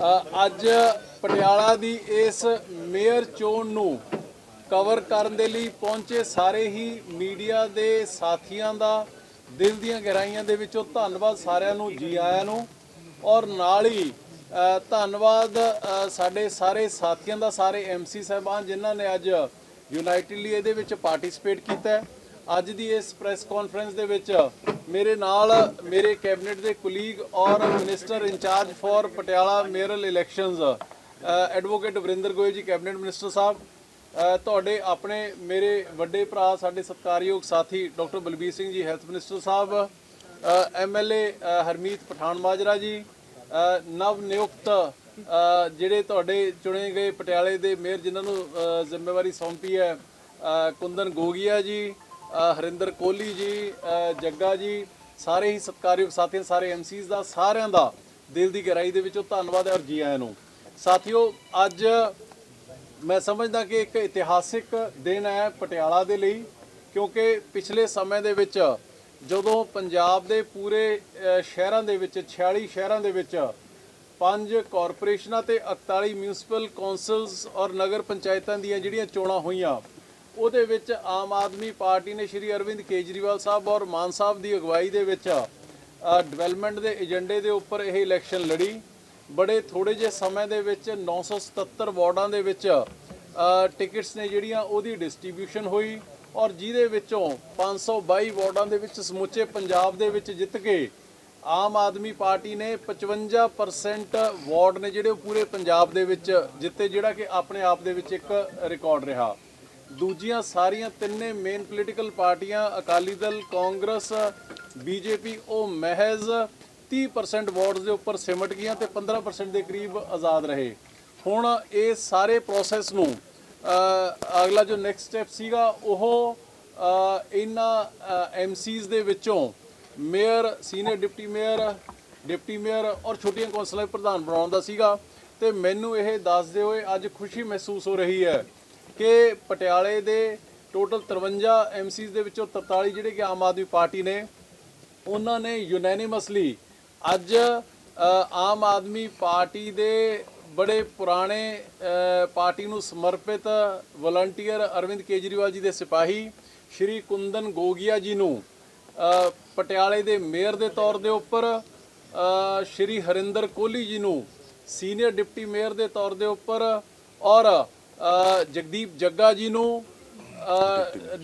ਅੱਜ ਪਟਿਆਲਾ ਦੀ ਇਸ ਮੇਅਰ ਚੋਣ ਨੂੰ ਕਵਰ ਕਰਨ ਦੇ ਲਈ ਪਹੁੰਚੇ ਸਾਰੇ ਹੀ ਮੀਡੀਆ ਦੇ ਸਾਥੀਆਂ ਦਾ ਦਿਲ ਦੀਆਂ ਗਹਿਰਾਈਆਂ ਦੇ ਵਿੱਚੋਂ ਧੰਨਵਾਦ ਸਾਰਿਆਂ ਨੂੰ, ਜੀ ਆਇਆਂ ਨੂੰ। ਔਰ ਨਾਲ ਹੀ ਧੰਨਵਾਦ ਸਾਡੇ ਸਾਰੇ ਸਾਥੀਆਂ ਦਾ, ਸਾਰੇ ਐਮਸੀ ਸਾਹਿਬਾਨ ਜਿਨ੍ਹਾਂ ਨੇ ਅੱਜ ਯੂਨਾਈਟਿਡਲੀ ਇਹਦੇ ਵਿੱਚ ਪਾਰਟਿਸਿਪੇਟ ਕੀਤਾ ਅੱਜ ਦੀ ਇਸ ਪ੍ਰੈਸ ਕਾਨਫਰੰਸ ਦੇ ਵਿੱਚ ਮੇਰੇ ਨਾਲ ਮੇਰੇ ਕੈਬਨਿਟ ਦੇ ਕੁਲੀਗ ਔਰ minister incharge for Patiala mayoral elections advocate Varinder Goyal ji, cabinet minister ਸਾਹਿਬ ਤੁਹਾਡੇ ਆਪਣੇ ਮੇਰੇ ਵੱਡੇ ਭਰਾ, ਸਾਡੇ ਸਤਿਕਾਰਯੋਗ ਸਾਥੀ doctor Balbir Singh ji health minister ਸਾਹਿਬ ਐਮਐਲਏ ਹਰਮੀਤ ਪਠਾਨ ਮਾਜਰਾ ਜੀ ਨਵ ਨਿਯੁਕਤ ਜਿਹੜੇ ਤੁਹਾਡੇ ਚੁਣੇ ਗਏ ਪਟਿਆਲੇ ਦੇ ਮੇਅਰ ਜਿਨ੍ਹਾਂ ਨੂੰ ਜ਼ਿੰਮੇਵਾਰੀ ਸੌਂਪੀ ਹੈ ਕੁੰਦਨ ਗੋਗੀਆ ਜੀ ਹਰਿੰਦਰ ਕੋਹਲੀ ਜੀ ਜੱਗਾ ਜੀ, ਸਾਰੇ ਹੀ ਸਤਿਕਾਰਯੋਗ ਸਾਥੀਆਂ, ਸਾਰੇ ਐਮਸੀਜ਼ ਦਾ, ਸਾਰਿਆਂ ਦਾ ਦਿਲ ਦੀ ਗਹਿਰਾਈ ਦੇ ਵਿੱਚੋਂ ਧੰਨਵਾਦ ਹੈ ਔਰ ਜੀ ਆਇਆਂ ਨੂੰ। ਸਾਥੀਓ, ਅੱਜ ਮੈਂ ਸਮਝਦਾ ਕਿ ਇੱਕ ਇਤਿਹਾਸਿਕ ਦਿਨ ਹੈ ਪਟਿਆਲਾ ਦੇ ਲਈ, ਕਿਉਂਕਿ ਪਿਛਲੇ ਸਮੇਂ ਦੇ ਵਿੱਚ ਜਦੋਂ ਪੰਜਾਬ ਦੇ ਪੂਰੇ ਸ਼ਹਿਰਾਂ ਦੇ ਵਿੱਚ 46 ਸ਼ਹਿਰਾਂ ਦੇ ਵਿੱਚ ਪੰਜ ਕਾਰਪੋਰੇਸ਼ਨਾਂ ਤੇ 41 ਮਿਊਨਿਸਪਲ ਕੌਂਸਲਸ ਔਰ ਨਗਰ ਪੰਚਾਇਤਾਂ ਦੀਆਂ ਜਿਹੜੀਆਂ ਚੋਣਾਂ ਹੋਈਆਂ ਉਹਦੇ ਵਿੱਚ ਆਮ ਆਦਮੀ ਪਾਰਟੀ ਨੇ ਸ਼੍ਰੀ ਅਰਵਿੰਦ ਕੇਜਰੀਵਾਲ ਸਾਹਿਬ ਔਰ ਮਾਨ ਸਾਹਿਬ ਦੀ ਅਗਵਾਈ ਦੇ ਵਿੱਚ ਡਿਵੈਲਪਮੈਂਟ ਦੇ ਏਜੰਡੇ ਦੇ ਉੱਪਰ ਇਹ ਇਲੈਕਸ਼ਨ ਲੜੀ। ਬੜੇ ਥੋੜੇ ਜਿਹੇ ਸਮੇਂ ਦੇ ਵਿੱਚ 977 ਵਾਰਡਾਂ ਦੇ ਵਿੱਚ ਟਿਕਟਸ ਨੇ ਜਿਹੜੀਆਂ ਉਹਦੀ ਡਿਸਟ੍ਰੀਬਿਊਸ਼ਨ ਹੋਈ ਔਰ ਜਿਹਦੇ ਵਿੱਚੋਂ 522 ਵਾਰਡਾਂ ਦੇ ਵਿੱਚ ਸਮੁੱਚੇ ਪੰਜਾਬ ਦੇ ਵਿੱਚ ਜਿੱਤ ਕੇ ਆਮ ਆਦਮੀ ਪਾਰਟੀ ਨੇ 55% ਵਾਰਡ ਨੇ ਜਿਹੜੇ ਉਹ ਪੂਰੇ ਪੰਜਾਬ ਦੇ ਵਿੱਚ ਜਿੱਤੇ, ਜਿਹੜਾ ਕਿ ਆਪਣੇ ਆਪ ਦੇ ਵਿੱਚ ਇੱਕ ਰਿਕਾਰਡ ਰਿਹਾ। ਦੂਜੀਆਂ ਸਾਰੀਆਂ ਤਿੰਨੇ ਮੇਨ ਪੋਲੀਟੀਕਲ ਪਾਰਟੀਆਂ ਅਕਾਲੀ ਦਲ ਕਾਂਗਰਸ ਬੀਜੇਪੀ ਉਹ ਮਹਿਜ਼ 30% ਵੋਟਸ ਦੇ ਉੱਪਰ ਸਿਮਟ ਗਈਆਂ ਤੇ 15% ਦੇ ਕਰੀਬ ਆਜ਼ਾਦ ਰਹੇ। ਹੁਣ ਇਹ ਸਾਰੇ ਪ੍ਰੋਸੈਸ ਨੂੰ ਅਗਲਾ ਜੋ ਨੈਕਸਟ ਸਟੈਪ ਸੀਗਾ ਉਹ ਅ, ਇਹਨਾਂ ਐਮਸੀਜ਼ ਦੇ ਵਿੱਚੋਂ mayor senior deputy mayor deputy mayor ਔਰ ਛੋਟੀਆਂ ਕੌਂਸਲਾਂ ਦੇ ਪ੍ਰਧਾਨ ਬਣਾਉਣ ਦਾ ਸੀਗਾ। ਤੇ ਮੈਨੂੰ ਇਹ ਦੱਸਦੇ ਹੋਏ ਅੱਜ ਖੁਸ਼ੀ ਮਹਿਸੂਸ ਹੋ ਰਹੀ ਹੈ ਕਿ ਪਟਿਆਲੇ ਦੇ ਟੋਟਲ 53 ਐਮਸੀਜ਼ ਦੇ ਵਿੱਚੋਂ 43 ਜਿਹੜੇ ਕਿ ਆਮ ਆਦਮੀ ਪਾਰਟੀ ਨੇ, ਉਹਨਾਂ ਨੇ ਯੂਨੈਨਿਮਸਲੀ ਅੱਜ ਆਮ ਆਦਮੀ ਪਾਰਟੀ ਦੇ ਬੜੇ ਪੁਰਾਣੇ ਪਾਰਟੀ ਨੂੰ ਸਮਰਪਿਤ ਵਲੰਟੀਅਰ ਅਰਵਿੰਦ ਕੇਜਰੀਵਾਲ ਜੀ ਦੇ ਸਿਪਾਹੀ, ਸ਼੍ਰੀ ਕੁੰਦਨ ਗੋਗੀਆ ਜੀ ਨੂੰ ਪਟਿਆਲੇ ਦੇ ਮੇਅਰ ਦੇ ਤੌਰ ਦੇ ਉੱਪਰ ਸ਼੍ਰੀ ਹਰਿੰਦਰ ਕੋਹਲੀ ਜੀ ਨੂੰ ਸੀਨੀਅਰ ਡਿਪਟੀ ਮੇਅਰ ਦੇ ਤੌਰ ਦੇ ਉੱਪਰ ਔਰ ਜਗਦੀਪ ਜੱਗਾ ਜੀ ਨੂੰ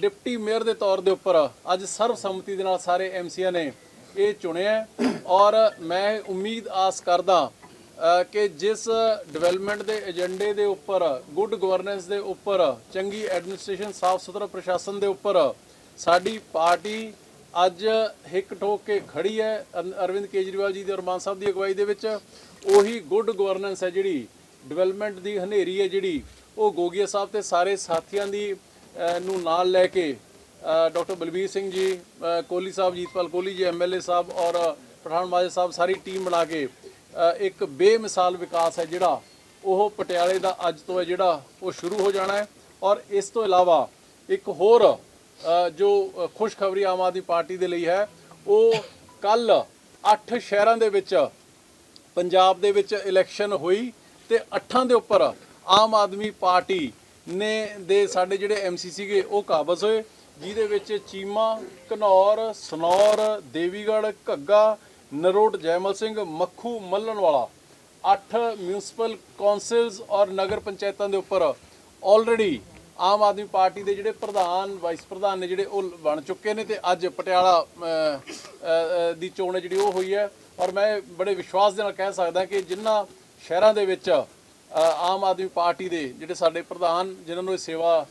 ਡਿਪਟੀ ਮੇਅਰ ਦੇ ਤੌਰ ਦੇ ਉੱਪਰ ਅੱਜ ਸਰਬਸੰਮਤੀ ਦੇ ਨਾਲ ਸਾਰੇ ਐਮਸੀਆਂ ਨੇ ਇਹ ਚੁਣਿਆ ਔਰ ਮੈਂ ਉਮੀਦ ਆਸ ਕਰਦਾ ਕਿ ਜਿਸ ਡਿਵੈਲਪਮੈਂਟ ਦੇ ਏਜੰਡੇ ਦੇ ਉੱਪਰ, ਗੁੱਡ ਗਵਰਨੈਂਸ ਦੇ ਉੱਪਰ, ਚੰਗੀ ਐਡਮਿਨਿਸਟ੍ਰੇਸ਼ਨ ਸਾਫ਼ ਸੁਥਰਾ ਪ੍ਰਸ਼ਾਸਨ ਦੇ ਉੱਪਰ ਸਾਡੀ ਪਾਰਟੀ ਅੱਜ ਹਿੱਕ ਠੋਕ ਕੇ ਖੜੀ ਹੈ ਅਰਵਿੰਦ ਕੇਜਰੀਵਾਲ ਜੀ ਦੇ ਔਰ ਮਾਨ ਸਾਹਿਬ ਦੀ ਅਗਵਾਈ ਦੇ ਵਿੱਚ। ਉਹੀ ਗੁੱਡ ਗਵਰਨੈਂਸ ਹੈ ਜਿਹੜੀ, ਡਿਵੈਲਪਮੈਂਟ ਦੀ ਹਨੇਰੀ ਹੈ ਜਿਹੜੀ ਉਹ ਗੋਗੀਆ ਸਾਹਿਬ ਤੇ ਸਾਰੇ ਸਾਥੀਆਂ ਦੀ ਨੂੰ ਨਾਲ ਲੈ ਕੇ ਡਾਕਟਰ ਬਲਬੀਰ ਸਿੰਘ ਜੀ ਅ, ਕੋਹਲੀ ਸਾਹਿਬ ਜੀਤਪਾਲ ਕੋਹਲੀ ਜੀ ਐਮਐਲਏ ਸਾਹਿਬ ਔਰ ਪਠਾਨ ਮਾਜੇ ਸਾਹਿਬ ਸਾਰੀ ਟੀਮ ਬਣਾ ਕੇ ਇੱਕ ਬੇਮਿਸਾਲ ਵਿਕਾਸ ਹੈ ਜਿਹੜਾ ਉਹ ਪਟਿਆਲੇ ਦਾ ਅੱਜ ਤੋਂ ਹੈ ਜਿਹੜਾ ਉਹ ਸ਼ੁਰੂ ਹੋ ਜਾਣਾ ਹੈ ਔਰ ਇਸ ਤੋਂ ਇਲਾਵਾ ਇੱਕ ਹੋਰ ਜੋ ਖੁਸ਼ਖਬਰੀ ਆਮ ਆਦਮੀ ਪਾਰਟੀ ਦੇ ਲਈ ਹੈ ਉਹ ਕੱਲ 8 ਸ਼ਹਿਰਾਂ ਦੇ ਵਿੱਚ ਪੰਜਾਬ ਦੇ ਵਿੱਚ ਇਲੈਕਸ਼ਨ ਹੋਈ ਤੇ ਅੱਠਾਂ ਦੇ ਉੱਪਰ ਆਮ ਆਦਮੀ ਪਾਰਟੀ ਨੇ ਦੇ ਸਾਡੇ ਜਿਹੜੇ ਐਮਸੀ ਸੀਗੇ, ਉਹ ਕਾਬਜ਼ ਹੋਏ, ਜਿਹਦੇ ਵਿੱਚ ਚੀਮਾ, ਘਨੌਰ, ਸਨੌਰ, ਦੇਵੀਗੜ੍ਹ, ਘੱਗਾ, ਨਰੋਟ, ਜੈਮਲ ਸਿੰਘ, ਮੱਖੂ ਮੱਲਣ ਵਾਲਾ ਅੱਠ ਮਿਊਨਿਸਪਲ ਕੌਂਸਲਸ ਔਰ ਨਗਰ ਪੰਚਾਇਤਾਂ ਦੇ ਉੱਪਰ ਆਲਰੇਡੀ ਆਮ ਆਦਮੀ ਪਾਰਟੀ ਦੇ ਜਿਹੜੇ ਪ੍ਰਧਾਨ ਵਾਈਸ ਪ੍ਰਧਾਨ ਨੇ ਜਿਹੜੇ ਉਹ ਬਣ ਚੁੱਕੇ ਨੇ ਤੇ ਅੱਜ ਪਟਿਆਲਾ ਦੀ ਚੋਣ ਹੈ ਜਿਹੜੀ ਉਹ ਹੋਈ ਹੈ। ਔਰ ਮੈਂ ਬੜੇ ਵਿਸ਼ਵਾਸ ਦੇ ਨਾਲ ਕਹਿ ਸਕਦਾ ਕਿ ਜਿਨ੍ਹਾਂ ਸ਼ਹਿਰਾਂ ਦੇ ਵਿੱਚ ਆਮ ਆਦਮੀ ਪਾਰਟੀ ਦੇ ਜਿਹੜੇ ਸਾਡੇ ਪ੍ਰਧਾਨ ਜਿਨ੍ਹਾਂ ਨੂੰ ਇਹ ਸੇਵਾ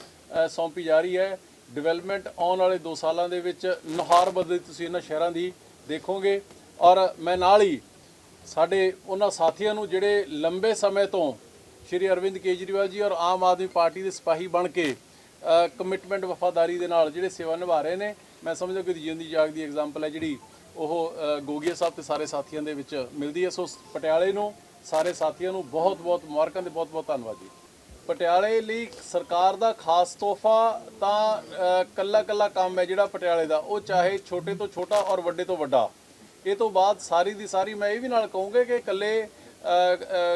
ਸੌਂਪੀ ਜਾ ਰਹੀ ਹੈ ਡਿਵੈਲਪਮੈਂਟ ਆਉਣ ਵਾਲੇ 2 ਸਾਲਾਂ ਦੇ ਵਿੱਚ ਨੁਹਾਰ ਬਦਲੀ ਤੁਸੀਂ ਇਹਨਾਂ ਸ਼ਹਿਰਾਂ ਦੀ ਦੇਖੋਗੇ। ਔਰ ਮੈਂ ਨਾਲ ਹੀ ਸਾਡੇ ਉਹਨਾਂ ਸਾਥੀਆਂ ਨੂੰ ਜਿਹੜੇ ਲੰਬੇ ਸਮੇਂ ਤੋਂ ਸ਼੍ਰੀ ਅਰਵਿੰਦ ਕੇਜਰੀਵਾਲ ਜੀ ਔਰ ਆਮ ਆਦਮੀ ਪਾਰਟੀ ਦੇ ਸਿਪਾਹੀ ਬਣ ਕੇ ਕਮਿਟਮੈਂਟ ਵਫਾਦਾਰੀ ਦੇ ਨਾਲ ਜਿਹੜੇ ਸੇਵਾ ਨਿਭਾ ਰਹੇ ਨੇ ਮੈਂ ਸਮਝਦਾ ਕਿ ਜਿੰਦੀ ਜਾਗ ਦੀ ਐਗਜ਼ਾਮਪਲ ਹੈ ਜਿਹੜੀ ਉਹ ਅ, ਗੋਗੀਆ ਸਾਹਿਬ ਤੇ ਸਾਰੇ ਸਾਥੀਆਂ ਦੇ ਵਿੱਚ ਮਿਲਦੀ ਹੈ। ਸੋ ਪਟਿਆਲੇ ਨੂੰ ਸਾਰੇ ਸਾਥੀਆਂ ਨੂੰ ਬਹੁਤ ਬਹੁਤ ਮੁਬਾਰਕਾਂ ਤੇ ਬਹੁਤ ਬਹੁਤ ਧੰਨਵਾਦ ਜੀ। ਪਟਿਆਲੇ ਲਈ ਸਰਕਾਰ ਦਾ ਖਾਸ ਤੋਹਫਾ ਤਾਂ ਕੱਲਾ ਕੱਲਾ ਕੰਮ ਹੈ ਜਿਹੜਾ ਪਟਿਆਲੇ ਦਾ। ਉਹ ਚਾਹੇ ਛੋਟੇ ਤੋਂ ਛੋਟਾ ਔਰ ਵੱਡੇ ਤੋਂ ਵੱਡਾ। ਇਹ ਤੋਂ ਬਾਅਦ ਸਾਰੀ ਦੀ ਸਾਰੀ ਮੈਂ ਇਹ ਵੀ ਨਾਲ ਕਹੂੰਗਾ ਕਿ ਇਕੱਲੇ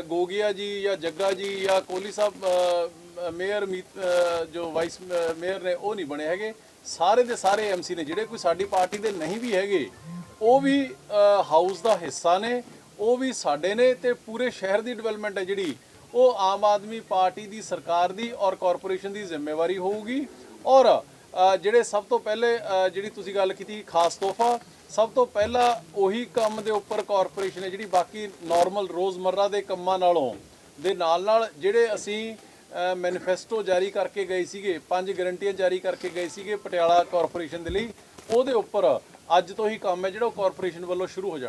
ਗੋਗੀਆ ਜੀ ਜਾਂ ਜੱਗਾ ਜੀ ਜਾਂ ਕੋਹਲੀ ਸਾਹਿਬ ਮੇਅਰ ਮੀਤ- ਜੋ ਵਾਈਸ ਮੇਅਰ ਨੇ ਉਹ ਨਹੀਂ ਬਣੇ ਹੈਗੇ। ਸਾਰੇ ਦੇ ਸਾਰੇ ਐਮਸੀ ਨੇ। ਜਿਹੜੇ ਕੋਈ ਸਾਡੀ ਪਾਰਟੀ ਦੇ ਨਹੀਂ ਵੀ ਹੈਗੇ, ਉਹ ਵੀ ਹਾਊਸ ਦਾ ਹਿੱਸਾ ਨੇ। ਉਹ ਵੀ ਸਾਡੇ ਨੇ ਤੇ ਪੂਰੇ ਸ਼ਹਿਰ ਦੀ ਡਿਵੈਲਪਮੈਂਟ ਹੈ ਜਿਹੜੀ। ਉਹ ਆਮ ਆਦਮੀ ਪਾਰਟੀ ਦੀ ਸਰਕਾਰ ਦੀ ਔਰ ਕਾਰਪੋਰੇਸ਼ਨ ਦੀ ਜ਼ਿੰਮੇਵਾਰੀ ਹੋਊਗੀ। ਔਰ ਜਿਹੜੇ ਸਭ ਤੋਂ ਪਹਿਲੇ ਜਿਹੜੀ ਤੁਸੀਂ ਗੱਲ ਕੀਤੀ ਖਾਸ ਤੋਹਫਾ, ਸਭ ਤੋਂ ਪਹਿਲਾਂ ਉਹੀ ਕੰਮ ਦੇ ਉੱਪਰ ਕਾਰਪੋਰੇਸ਼ਨ ਹੈ ਜਿਹੜੀ ਬਾਕੀ ਨਾਰਮਲ ਰੋਜ਼ਮਰਰਾ ਦੇ ਕੰਮਾਂ ਨਾਲੋਂ। ਦੇ ਨਾਲ ਨਾਲ ਜਿਹੜੇ ਅਸੀਂ ਮੈਨੀਫੈਸਟੋ ਜਾਰੀ ਕਰਕੇ ਗਏ ਸੀਗੇ, ਪੰਜ ਗਰੰਟੀਆਂ ਜਾਰੀ ਕਰਕੇ ਗਏ ਸੀਗੇ ਪਟਿਆਲਾ ਕਾਰਪੋਰੇਸ਼ਨ ਦੇ ਲਈ, ਉਹਦੇ ਉੱਪਰ ਅੱਜ ਤੋਂ ਹੀ ਕੰਮ ਹੈ ਜਿਹੜਾ ਉਹ ਕਾਰਪੋਰੇਸ਼ਨ ਵੱਲੋਂ ਸ਼ੁਰੂ ਹੋ ਜਾਣਾ।